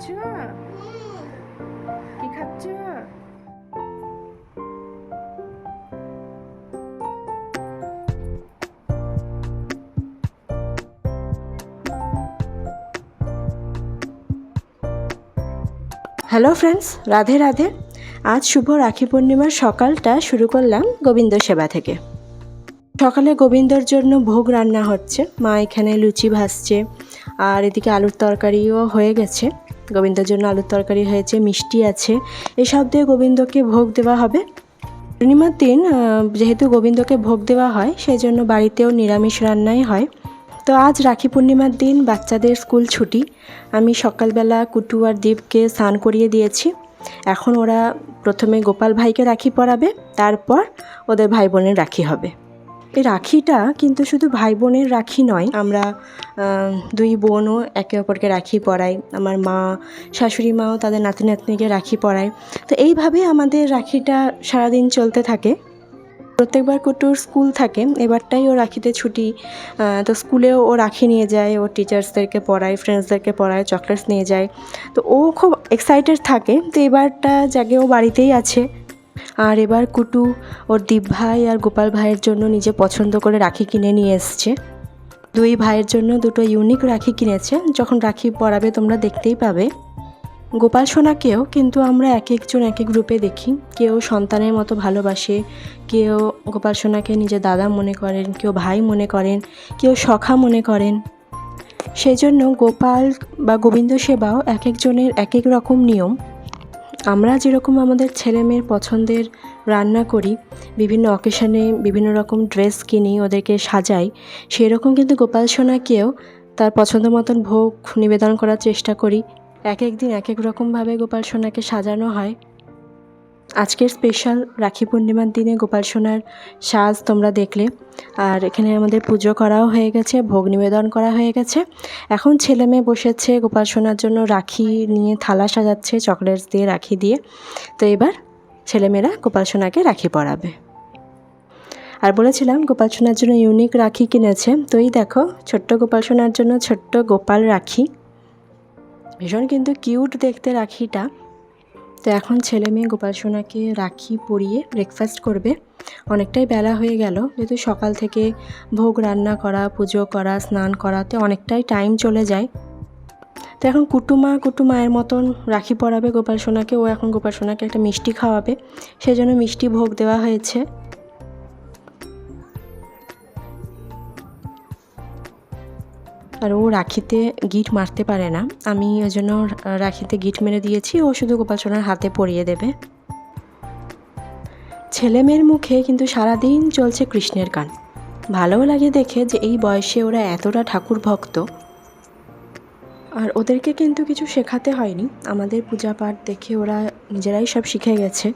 খাচ্ছ? কি খাচ্ছ? Hello friends Radhe Radhe. আজ শুভ রাখি পূর্ণিমার সকালটা শুরু করলাম গোবিন্দ সেবা থেকে। সকালে গোবিন্দর জন্য ভোগ রান্না হচ্ছে। মা এখানে লুচি ভাজছে, আর এদিকে আলুর তরকারিও হয়ে গেছে। গোবিন্দর জন্য আলুর তরকারি হয়েছে, মিষ্টি আছে। এসব দিয়ে গোবিন্দকে ভোগ দেওয়া হবে। পূর্ণিমার দিন যেহেতু গোবিন্দকে ভোগ দেওয়া হয় সেই জন্য বাড়িতেও নিরামিষ রান্নাই হয়। তো আজ রাখি পূর্ণিমার দিন, বাচ্চাদের স্কুল ছুটি। আমি সকালবেলা কুটু আর দীপকে স্নান করিয়ে দিয়েছি। এখন ওরা প্রথমে গোপাল ভাইকে রাখি পরাবে তারপর ওদের ভাই বোনের রাখি হবে। এই রাখিটা কিন্তু শুধু ভাই বোনের রাখি নয়, আমরা দুই বোনও একে অপরকে রাখি পরাই। আমার মা, শাশুড়ি মাও তাদের নাতি নাতনিকে রাখি পরায়। তো এইভাবেই আমাদের রাখিটা সারাদিন চলতে থাকে। প্রত্যেকবার কুটুর স্কুল থাকে, এবারটাই ও রাখিতে ছুটি। তো স্কুলেও ও রাখি নিয়ে যায়, ও টিচার্সদেরকে পড়ায় ফ্রেন্ডসদেরকে পড়ায় চকলেটস নিয়ে যায়। তো ও খুব এক্সাইটেড থাকে। তো এবারটা জাগে ও বাড়িতেই আছে। আর এবার কুটু ওর দীপ ভাই আর গোপাল ভাইয়ের জন্য নিজে পছন্দ করে রাখি কিনে নিয়ে এসছে। দুই ভাইয়ের জন্য দুটো ইউনিক রাখি কিনেছে, যখন রাখি পরাবে তোমরা দেখতেই পাবে। গোপাল সোনাকেও কিন্তু আমরা এক একজন এক এক গ্রুপে দেখি। কেউ সন্তানের মতো ভালোবাসে, কেউ গোপাল সোনাকে নিজের দাদা মনে করেন, কেউ ভাই মনে করেন, কেউ সখা মনে করেন। সেই জন্য গোপাল বা গোবিন্দ সেবাও এক একজনের এক এক রকম নিয়ম। আমরা যেরকম আমাদের ছেলে মেয়ের পছন্দের রান্না করি, বিভিন্ন অকেশনে বিভিন্ন রকম ড্রেস কিনি, ওদেরকে সাজাই সেই রকম কিন্তু গোপাল সোনাকেও তার পছন্দ মতন ভোগ নিবেদন করার চেষ্টা করি। এক এক দিন এক এক রকমভাবে গোপাল সোনাকে সাজানো হয়। আজকের স্পেশাল রাখি পূর্ণিমার দিনে গোপাল সোনার সাজ তোমরা দেখলে। আর এখানে আমাদের পুজো করাও হয়ে গেছে, ভোগ নিবেদন করা হয়ে গেছে। এখন ছেলে মেয়ে বসেছে গোপাল সোনার জন্য রাখি নিয়ে থালা সাজাচ্ছে চকলেটস দিয়ে রাখি দিয়ে। তো এবার ছেলেমেয়েরা গোপাল সোনাকে রাখি পরাবে। আর বলেছিলাম গোপাল সোনার জন্য ইউনিক রাখি কিনেছে। তো এই দেখো, ছোট্ট গোপাল সোনার জন্য ছোট্ট গোপাল রাখি। ভীষণ কিন্তু কিউট দেখতে রাখিটা। তো এখন ছেলে মেয়ে গোপাল সোনাকে রাখি পরিয়ে ব্রেকফাস্ট করবে। অনেকটাই বেলা হয়ে গেল, যেহেতু সকাল থেকে ভোগ রান্না করা, পুজো করা, স্নান করাতে অনেকটাই টাইম চলে যায়। তো এখন কুটুমা কুটুমায়ের মতন রাখি পরাবে গোপাল সোনাকে, ও এখন গোপাল সোনাকে একটা মিষ্টি খাওয়াবে। সেজন্য মিষ্টি ভোগ দেওয়া হয়েছে। আর ও রাখিতে গিট মারতে পারে না। আমি ওই জন্য রাখিতে গিট মেরে দিয়েছি, ও শুধু গোপাল সোনার হাতে পরিয়ে দেবে। ছেলে মেয়ের মুখে কিন্তু সারাদিন চলছে কৃষ্ণের গান। ভালোও লাগে দেখে যে এই বয়সে ওরা এতটা ঠাকুর ভক্ত। আর ওদেরকে কিন্তু কিছু শেখাতে হয়নি। আমাদের পূজা পাঠ দেখে ওরা নিজেরাই সব শিখে গেছে।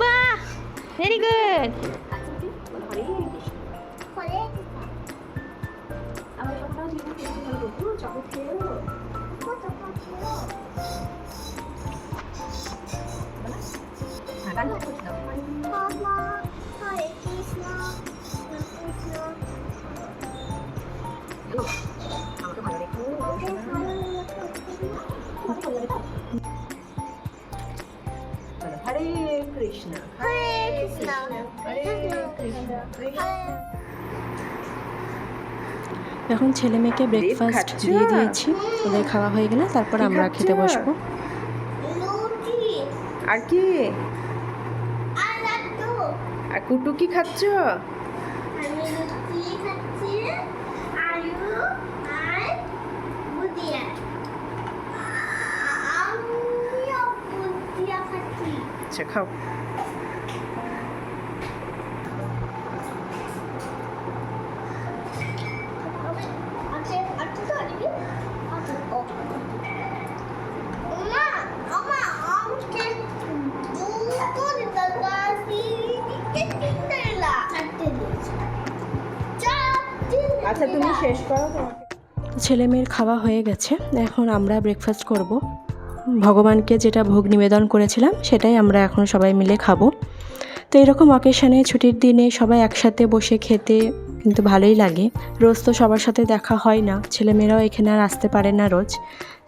বাহ very good Hare Krishna Hare Krishna Hare Krishna এখন ছেলে মেয়েকে ব্রেকফাস্ট? দিয়ে দিয়েছি। ওদের খাওয়া হয়ে গেলে তারপর আমরা? খেতে বসবো। আর কি? আর কুটু কি খাচ্ছ? আসে খাও। আচ্ছা তুমি শেষ করো ছেলে মেয়ের খাওয়া হয়ে গেছে, এখন আমরা ব্রেকফাস্ট করব। ভগবানকে যেটা ভোগ নিবেদন করেছিলাম, সেটাই আমরা এখন সবাই মিলে খাব। তো এরকম অকেশনে ছুটির দিনে সবাই একসাথে বসে খেতে কিন্তু ভালোই লাগে। রোজ তো সবার সাথে দেখা হয় না, ছেলেমেয়েরাও এখানে আর আসতে পারে না রোজ।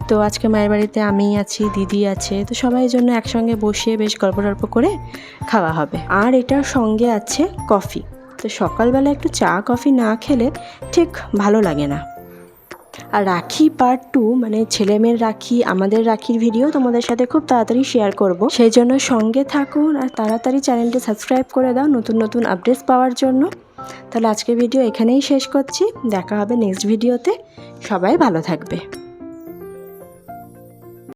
তো আজকে মায়ের বাড়িতে আমি আছি, দিদি আছে, তো সবাই জন্য একসঙ্গে বসে বেশ গল্প টল্প করে খাওয়া হবে। আর এটার সঙ্গে আছে কফি তো সকালবেলা একটু চা কফি না খেলে ঠিক ভালো লাগে না। আর রাখি পার্ট টু মানে ছেলেমেয়ের রাখি, আমাদের রাখির ভিডিও তোমাদের সাথে খুব তাড়াতাড়ি শেয়ার করব। সেই জন্য সঙ্গে থাকুন আর তাড়াতাড়ি চ্যানেলটি সাবস্ক্রাইব করে দাও নতুন নতুন আপডেটস পাওয়ার জন্য। তাহলে আজকের ভিডিও এখানেই শেষ করছি। দেখা হবে নেক্সট ভিডিওতে সবাই ভালো থাকবে।